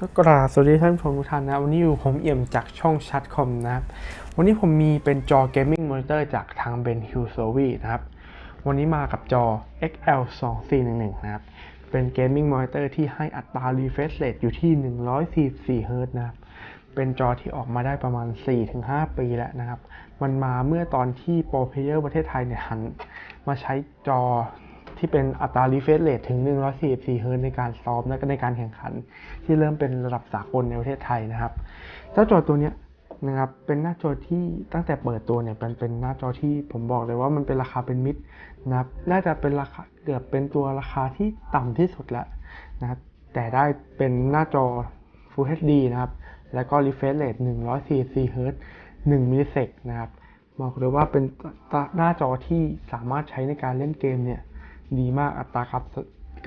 ก็กราบสวัสดีท่านผู้ชมทุกท่านนะวันนี้อยู่ผมเอี่ยมจากช่องชัดคอมนะครับ วันนี้ผมมีเป็นจอเกมมิ่งมอนิเตอร์จากทาง b e n h i l s o v i นะครับ วันนี้มากับจอ XL 2 4 1 1นะครับ เป็นเกมมิ่งมอนิเตอร์ที่ให้อัตรา refresh rate อยู่ที่ 144 Hz นะครับ เป็นจอที่ออกมาได้ประมาณ 4-5 ปีแล้วนะครับ มันมาเมื่อตอนที่โปรเพเยอร์ประเทศไทยเนี่ยหัน มาใช้จอ ที่เป็นอัตรา refresh rate ถึง 144 Hz ในการซ้อมและก็ในการแข่งขัน ที่เริ่มเป็นระดับสากลในประเทศไทยนะครับ เจ้าจอตัวนี้นะครับเป็นหน้าจอที่ตั้งแต่เปิดตัวเนี่ยมันเป็นหน้าจอที่ผมบอกเลยว่ามันเป็นราคาเป็นมิตรนะครับน่าจะเป็นราคาเกือบเป็นตัวราคาที่ต่ำที่สุดแล้วนะครับแต่ได้เป็นหน้าจอ Full HD นะครับแล้วก็ refresh rate 144 Hz 1มิลลิเซกนะครับบอกเลยว่าเป็นหน้าจอที่สามารถใช้ในการเล่นเกมเนี่ย ดีมากอัตราครับ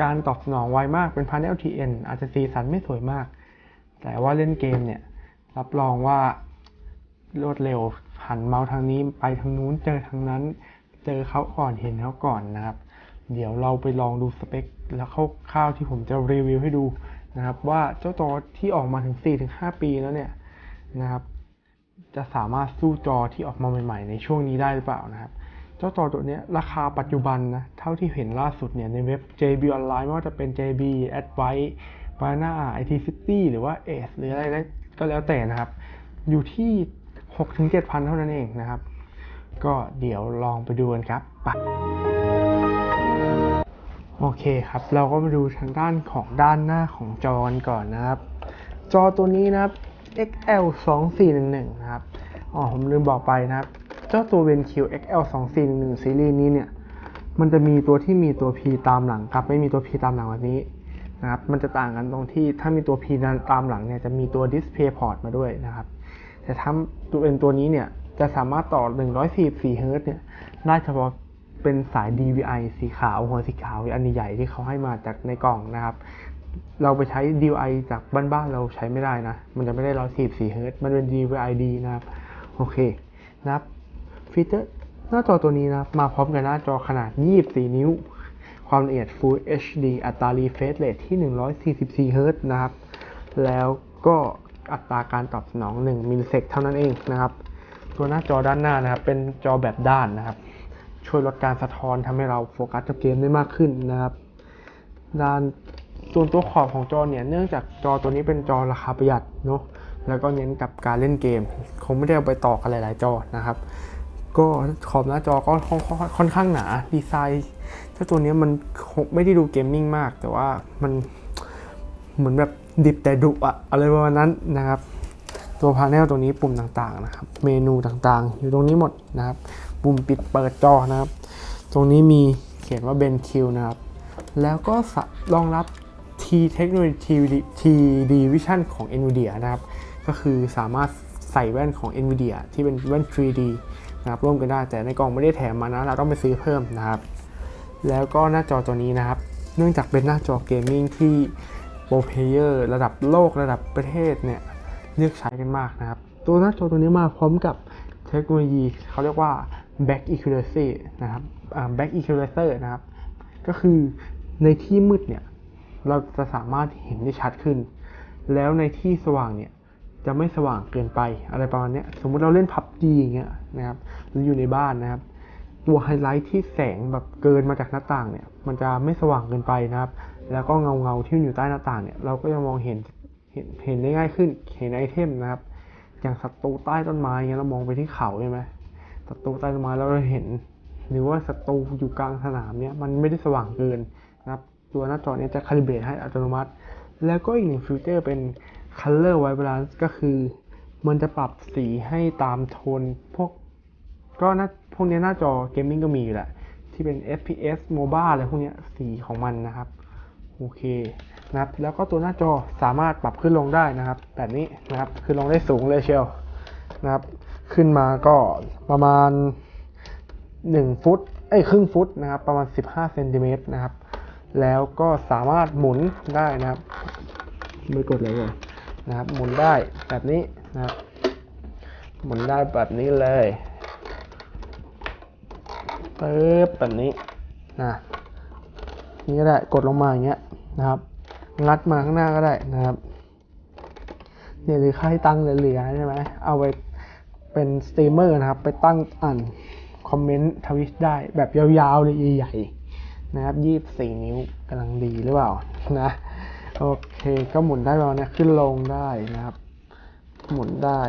การตอบสนองไวมากเป็นพาร์ LTN อาจจะสีสันไม่สวยมาก แต่ว่าเล่นเกมเนี่ย รับรองว่ารวดเร็วหันเมาส์ทางนี้ไปทางนู้นเจอทางนั้น เจอเขาก่อนเห็นเขาก่อนนะครับ เดี๋ยวเราไปลองดูสเปค แล้วคร่าวๆที่ผมจะรีวิวให้ดูนะครับ ว่าเจ้าจอที่ออกมาถึง 4-5 ปีแล้วเนี่ยนะครับ จะสามารถสู้จอที่ออกมาใหม่ ๆ ในช่วงนี้ได้หรือเปล่านะครับ เจ้าจอตัวนี้ราคาปัจจุบันนะ เท่าที่เห็นล่าสุดเนี่ยในเว็บ JB Online ไม่ว่าจะเป็น JB Advice Banana IT City หรือว่า Ace หรืออะไรก็แล้วแต่นะครับ อยู่ที่6-7,000 เท่านั้นเองนะครับ ก็เดี๋ยวลองไปดูกันครับไปโอเคครับ เราก็มาดูทางด้านของด้านหน้าของจอกันก่อนนะครับ จอตัวนี้นะครับ XL 2 4 1 1นะครับ อ๋อ ผมลืมบอกไปนะครับ เจ้าตัว VenQ XL 2 4 1 1 ซีรีส์นี้เนี่ย มันจะมีตัวที่มีตัว P ตามหลังกับไม่มีตัว P ตามหลังแบบนี้นะครับ มันจะต่างกันตรงที่ถ้ามีตัว P ตามหลังเนี่ยจะมีตัว Display Port มาด้วยนะครับ แต่ถ้าตัวเป็นตัวนี้เนี่ยจะสามารถต่อ 144 Hz เนี่ยได้เฉพาะเป็นสาย DVI สีขาวหัวสีขาวอันใหญ่ที่เขาให้มาจากในกล่องนะครับ เราไปใช้ DVI จากบ้านๆเราใช้ไม่ได้นะ มันจะไม่ได้144 Hz มันเป็น DVI D นะครับ โอเคนะครับ ฟีเจอร์หน้าจอตัวนี้นะมาพร้อมกับหน้าจอขนาด 24 นิ้ว ความละเอียด Full HD อัตรา refresh rate ที่ 144 Hz นะครับ แล้วก็อัตราการตอบสนอง 1 มิลลิเซกเท่านั้นเองนะครับ ตัวหน้าจอด้านหน้านะครับ เป็นจอแบบด้านนะครับ ช่วยลดการสะท้อนทำให้เราโฟกัสกับเกมได้มากขึ้นนะครับ ด้านส่วนตัวขอบของจอเนี่ย เนื่องจากจอตัวนี้เป็นจอราคาประหยัดเนาะ แล้วก็เน้นกับการเล่นเกม คงไม่ได้เอาไปต่อกันหลาย ๆ จอนะครับ ก็ขอบหน้าจอก็ค่อนข้างหนาดีไซน์เจ้าตัวนี้มันไม่ได้ดูเกมมิ่งมาก แต่ว่ามันเหมือนแบบดิบแต่ดุอะอะไรประมาณนั้นนะครับ ตัวพาเนลตัวนี้ปุ่มต่างๆนะครับ เมนูต่างๆ อยู่ตรงนี้หมดนะครับ ปุ่มปิดเปิดจอนะครับ ตรงนี้มีเขียนว่า BenQ นะครับ แล้วก็รองรับ T เทคโนโลยี TD Vision ของ NVIDIA นะครับ ก็คือสามารถใส่แว่นของ NVIDIA ที่เป็นแว่น 3D นะครับร่วมกันได้ แต่ในกล่องไม่ได้แถมมานะเราต้องไปซื้อเพิ่มนะครับ แล้วก็หน้าจอตัวนี้นะครับ เนื่องจากเป็นหน้าจอเกมมิ่งที่โปรเพเยอร์ระดับโลกระดับประเทศเนี่ยเลือกใช้กันมากนะครับ ตัวหน้าจอตัวนี้มาพร้อมกับเทคโนโลยีเขาเรียกว่า back accuracy นะครับ back equalizer นะครับ ก็คือในที่มืดเนี่ยเราจะสามารถเห็นได้ชัดขึ้น แล้วในที่สว่างเนี่ย จะไม่สว่างเกินไปอะไรประมาณนี้สมมุติเราเล่นพับจีอย่างเงี้ยนะครับหรืออยู่ในบ้านนะครับ ตัวไฮไลท์ที่แสงแบบเกินมาจากหน้าต่างเนี่ย มันจะไม่สว่างเกินไปนะครับ แล้วก็เงาเงาที่อยู่ใต้หน้าต่างเนี่ยเราก็จะมองเห็นเห็นเห็นได้ง่ายขึ้นเห็นไอเทมนะครับ อย่างศัตรูใต้ต้นไม้เงี้ยเรามองไปที่เขาใช่ไหมศัตรูใต้ต้นไม้เราเห็น หรือว่าศัตรูอยู่กลางสนามเนี่ยมันไม่ได้สว่างเกินนะครับ ตัวหน้าจอเนี้จะคาลิเบรตให้อัตโนมัติ แล้วก็อีกหนึ่งฟิวเจอร์เป็น Color White Balance ก็คือ มันจะปรับสีให้ตามโทนพวกก็น่าพวกนี้หน้าจอเกมมิ่งก็มีอยู่แหละ ที่เป็น FPS MOBA อะไรพวกนี้สีของมันนะครับ โอเคนะครับแล้วก็ตัวหน้าจอสามารถปรับขึ้นลงได้นะครับ แบบนี้นะครับขึ้นลงได้สูงเลยเชียวนะครับ ขึ้นมาก็ประมาณ 1 ฟุตเอ้ยครึ่งฟุตนะครับ ประมาณ 15เซนติเมตรนะครับ แล้วก็สามารถหมุนได้นะครับ ไม่กดเลยเลย นะครับ หมุนได้แบบนี้นะครับ หมุนได้แบบนี้เลยปึ๊บแบบนี้นะนี่ก็ได้กดลงมาอย่างเงี้ยนะครับงัดมาข้างหน้าก็ได้นะครับเนี่ยหรือใครตั้งเหลือๆใช่ไหมเอาไปเป็นสตรีมเมอร์นะครับ ไปตั้งอ่านคอมเมนต์ทวิชได้แบบยาวๆเลยใหญ่ๆนะครับยี่สี่นิ้วกำลังดีหรือเปล่านะ โอเคก็หมุนได้ประมาณนี้ขึ้นลงได้นะครับ หมุนได้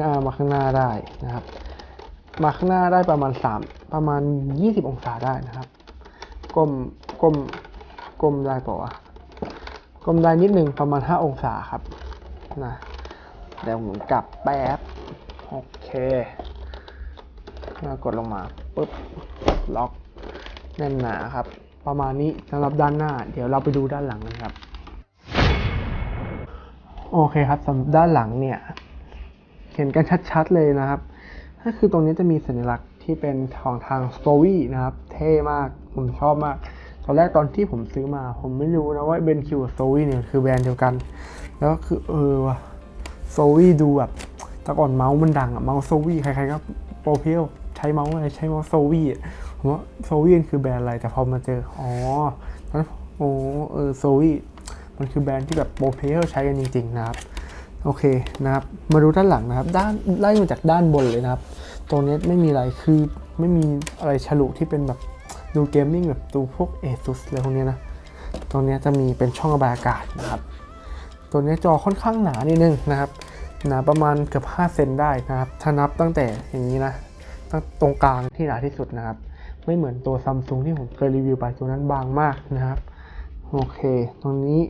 งามาข้างหน้าได้นะครับ มาข้างหน้าได้ประมาณสามประมาณยี่สิบองศาได้นะครับก้มก้มก้มได้ปะวะก้มได้นิดนึงประมาณห้าองศาครับนะเดี๋ยวหมุนกลับแป๊บโอเคแล้วกดลงมาปุ๊บล็อกแน่นหนาครับ ประมาณนี้สำหรับด้านหน้า เดี๋ยวเราไปดูด้านหลังกันครับ โอเคครับสำหรับด้านหลังเนี่ย เห็นกันชัดๆเลยนะครับก็คือตรงนี้จะมีสัญลักษณ์ที่เป็นของทาง s t o r y นะครับ เท่มาก ผมชอบมาก ตอนแรกตอนที่ผมซื้อมา ผมไม่รู้นะว่าเบนคิวกับ s t o r y เนี่ยคือแบรนด์เดียวกัน แล้วก็คือเออว่ะ s t o r y ดูแบบแต่ก่อนเมาส์มันดังอะเมาส์ s t o r y ใครๆก็โปรเพียวใช้เมาส์อะไรใช้เมาส์ s t o r y อะผมว่า s t o r y คือแบรนด์อะไรแต่พอมาเจอ อ๋อตอนนั้นโอ้เออ s t o r y มันคือแบรนด์ที่แบบโปรเพียวใช้กันจริง ๆ นะครับ โอเคนะครับ มาดูด้านหลังนะครับ ด้านไล่มาจากด้านบนเลยนะครับ ตรงนี้ไม่มีอะไรคือไม่มีอะไรฉลุที่เป็นแบบดูเกมมิ่งแบบดูพวก ASUS อะไรพวกเนี้ยนะ ตรงนี้จะมีเป็นช่องระบายอากาศนะครับ ตัวนี้จอค่อนข้างหนานิดนึงนะครับหนาประมาณเกือบ5เซนได้นะครับ ถ้านับตั้งแต่อย่างนี้นะตั้งตรงกลางที่หนาที่สุดนะครับ ไม่เหมือนตัวซัมซุงที่ผมเคยรีวิวไปตัวนั้นบางมากนะครับ โอเค ตรงนี้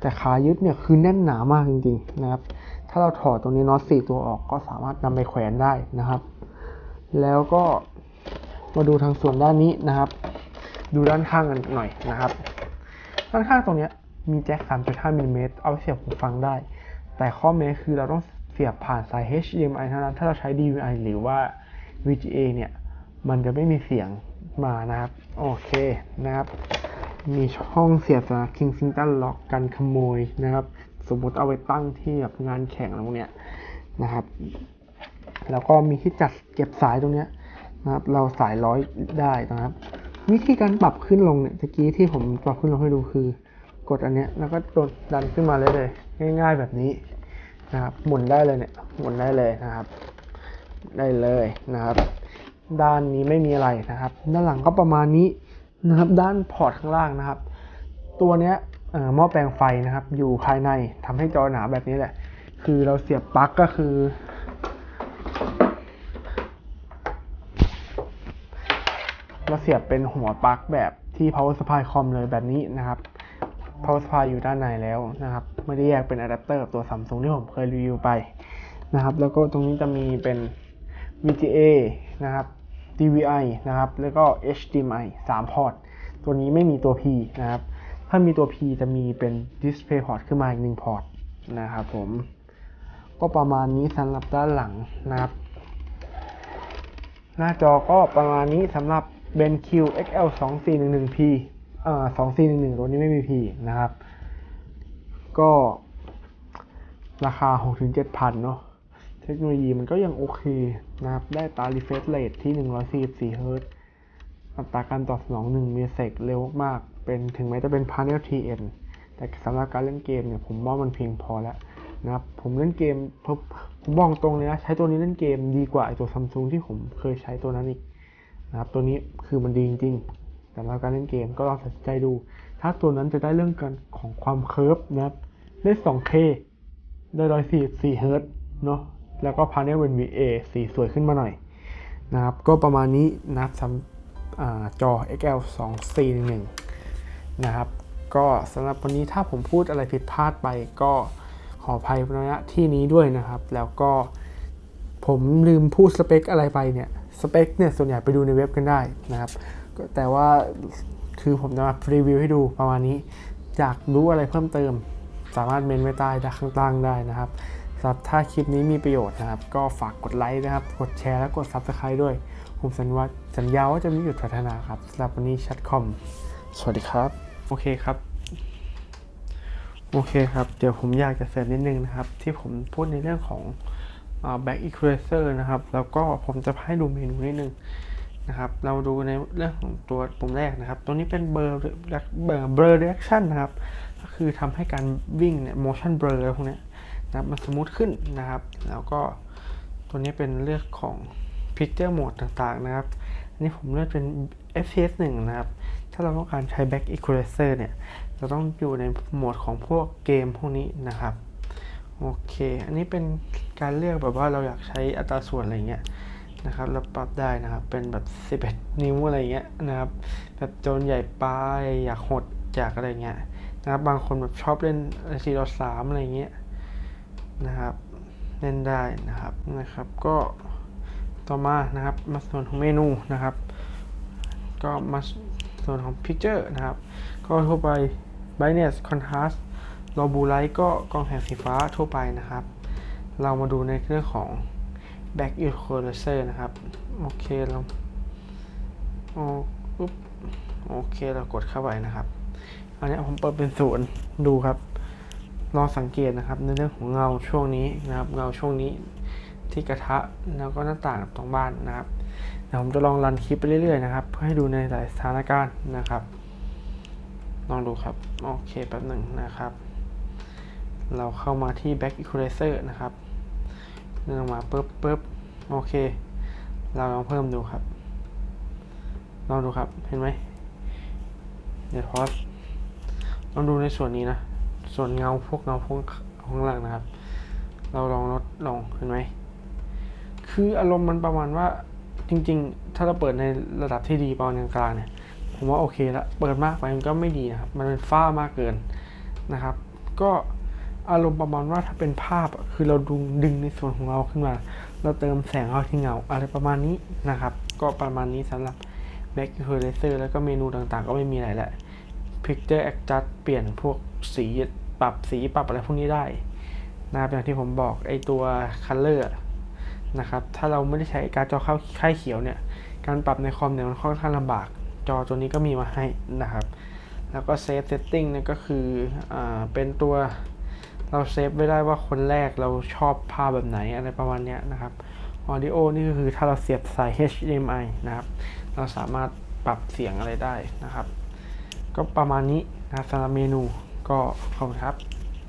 แต่ขายึดเนี่ยคือแน่นหนามากจริงๆนะครับ ถ้าเราถอดตรงนี้น็อตสี่ตัวออกก็สามารถนำไปแขวนได้นะครับ แล้วก็มาดูทางส่วนด้านนี้นะครับ ดูด้านข้างกันหน่อยนะครับ ด้านข้างตรงนี้มีแจ็ค 3.5มิลลิเมตรเอาไว้เสียบหูฟังได้ แต่ข้อแม้คือเราต้องเสียบผ่านสาย HDMI เท่านั้น ถ้าเราใช้ DVI หรือว่า VGA เนี่ย มันจะไม่มีเสียงมานะครับ โอเคนะครับ มีช่องเสียบสำหรับ Kensington Lock กันขโมยนะครับ สมมติเอาไปตั้งที่แบบงานแข่งอะไรพวกเนี้ยนะครับ แล้วก็มีที่จัดเก็บสายตรงเนี้ยนะครับ เราสายร้อยได้นะครับ วิธีการปรับขึ้นลงเนี่ยตะกี้ที่ผมปรับขึ้นลงให้ดูคือกดอันเนี้ยแล้วก็โดดันขึ้นมาเลยเลยง่าย ๆแบบนี้นะครับ หมุนได้เลยเนี่ยหมุนได้เลยนะครับ ได้เลยนะครับ ด้านนี้ไม่มีอะไรนะครับ ด้านหลังก็ประมาณนี้นะครับ ด้านพอร์ตข้างล่างนะครับ ตัวเนี้ยเอ่อหม้อแปลงไฟนะครับ อยู่ภายในทำให้จอหนาแบบนี้แหละ คือเราเสียบปลั๊กก็คือ เราเสียบเป็นหัวปลั๊กแบบที่ power supply คอมเลยแบบนี้นะครับ power supply อยู่ด้านในแล้วนะครับ ไม่ได้แยกเป็นอะแดปเตอร์กับตัว Samsung ที่ผมเคยรีวิวไปนะครับ แล้วก็ตรงนี้จะมีเป็น VGA นะครับ DVI นะครับ แล้วก็ HDMI 3 พอร์ต ตัวนี้ไม่มีตัว P นะครับ ถ้ามีตัว P จะมีเป็น Display Port ขึ้นมาอีกหนึ่งพอร์ตนะครับผม ก็ประมาณนี้สำหรับด้านหลังนะครับ หน้าจอก็ประมาณนี้สำหรับ BenQ XL 2411P เอ่อ2411 ตัวนี้ไม่มี P นะครับ ก็ราคา 6-7,000 เนาะ เทคโนโลยีมันก็ยังโอเคนะครับ ได้ตา refresh rate ที่ 144 Hz อัตราการตอบสนอง1มิลลิเซกเร็วมากๆ เป็นถึงแม้จะเป็น panel TN แต่สำหรับการเล่นเกมเนี่ยผมว่ามันเพียงพอแล้วนะครับ ผมเล่นเกมผมบอกตรงเลยนะใช้ตัวนี้เล่นเกมดีกว่าไอตัวซัมซุงที่ผมเคยใช้ตัวนั้นอีกนะครับ ตัวนี้คือมันดีจริงๆสำหรับการเล่นเกมก็ลองตัดใจดู ถ้าตัวนั้นจะได้เรื่องการของความเคิร์ฟนะครับได้ 2K ได้144 Hz เนาะ แล้วก็ panel เป็น VA สีสวยขึ้นมาหน่อยนะครับ ก็ประมาณนี้นะครับสำอาจอ XL 2 4 1นะครับ ก็สำหรับวันนี้ถ้าผมพูดอะไรผิดพลาดไปก็ขออภัยณที่นี้ด้วยนะครับ แล้วก็ผมลืมพูดสเปคอะไรไปเนี่ย สเปคเนี่ยส่วนใหญ่ไปดูในเว็บกันได้นะครับ แต่ว่าคือผมจะมารีวิวให้ดูประมาณนี้ อยากรู้อะไรเพิ่มเติม สามารถเมนไว้ใต้ด้านข้างล่างได้นะครับ สำหรับถ้าคลิปนี้มีประโยชน์นะครับ ก็ฝากกดไลค์นะครับ กดแชร์และกด Subscribe ด้วย ผมสัญญาสัญญาว่าจะไมีหยุดพัฒนาครับสำหรับวันนี้ชัดคอม สวัสดีครับ โอเคครับ โอเคครับ เดี๋ยวผมอยากจะเสริมนิดนึงนะครับ ที่ผมพูดในเรื่องของอ่า back equalizer นะครับ แล้วก็ผมจะให้ดูเมนูนิดนึงนะครับ เราดูในเรื่องของตัวปุ่มแรกนะครับ ตัวนี้เป็นเบอร์เบอร์เบอร์ reaction นะครับคือทำให้การวิ่งเนี่ย motion blur อะไรพวกเนี้ย นะมันสมูทขึ้นนะครับ แล้วก็ตัวนี้เป็นเลือกของ picture mode ต่างๆนะครับอันนี้ผมเลือกเป็น FPS 1 นะครับ ถ้าเราต้องการใช้ back equalizer เนี่ยเราต้องอยู่ในโหมดของพวกเกมพวกนี้นะครับ โอเค อันนี้เป็นการเลือกแบบว่าเราอยากใช้อัตราส่วนอะไรเงี้ยนะครับเราปรับได้นะครับ เป็นแบบ 11 นิ้วอะไรเงี้ยนะครับ แบบโจนใหญ่ไปอยากหดจากอะไรเงี้ยนะครับ บางคนแบบชอบเล่น4ต่อ3อะไรเงี้ย นะครับเล่นได้นะครับนะครับก็ต่อมานะครับมาส่วนของเมนูนะครับ ก็มาส่วนของ Picture นะครับ ก็ทั่วไป Brightness Contrast โลบูไลท์ก็กล้องแสงสีฟ้าทั่วไปนะครับ เรามาดูในเรื่องของ Back Equalizer นะครับ โอเคเราโอ๊บโอเคเรากดเข้าไปนะครับ อันนี้ผมเปิดเป็นศูนย์ดูครับ ลองสังเกตนะครับในเรื่องของเงาช่วงนี้นะครับเงาช่วงนี้ที่กระทะแล้วก็หน้าต่างตรงบ้านนะครับเดี๋ยวผมจะลองรันคลิปไปเรื่อยๆนะครับเพื่อให้ดูในหลายสถานการณ์นะครับลองดูครับโอเคแป๊บหนึ่งนะครับ เราเข้ามาที่ back equalizer นะครับเลื่อนลงมาปุ๊บปุ๊บโอเค เราลองเพิ่มดูครับ ลองดูครับเห็นไหมเดี๋ยวพอสลองดูในส่วนนี้นะ ส่วนเงาพวกเงาพวกข้างล่างนะครับ เราลองลดลงเห็นไหมคืออารมณ์มันประมาณว่าจริง ๆ ถ้าเราเปิดในระดับที่ดีประมาณกลางเนี่ยผมว่าโอเคละเปิดมากไปมันก็ไม่ดีนะครับ มันเป็นฟ้ามากเกินนะครับ ก็อารมณ์ประมาณว่าถ้าเป็นภาพอะคือเราดึงดึงในส่วนของเราขึ้นมา เราเติมแสงเข้าที่เงา อะไรประมาณนี้นะครับ ก็ประมาณนี้สำหรับ Back Equalizer แล้วก็เมนูต่างๆ ก็ไม่มีอะไรแหละ Picture Adjust เปลี่ยนพวก สีปรับสีปรับอะไรพวกนี้ได้นะครับอย่างที่ผมบอกไอตัว Color อะนะครับถ้าเราไม่ได้ใช้การจอเข้าค่ายเขียวเนี่ยการปรับในคอมเนี่ยมันค่อนข้างลำบาก จอตัวนี้ก็มีมาให้นะครับ แล้วก็เซฟเซตติ้งเนี่ยก็คืออ่าเป็นตัวเราเซฟไว้ได้ว่าคนแรกเราชอบภาพแบบไหนอะไรประมาณนี้นะครับ Audio นี่ก็คือถ้าเราเสียบสาย HDMI นะครับ เราสามารถปรับเสียงอะไรได้นะครับ ก็ประมาณนี้นะครับสำหรับเมนู ก็ขอบคุณครับ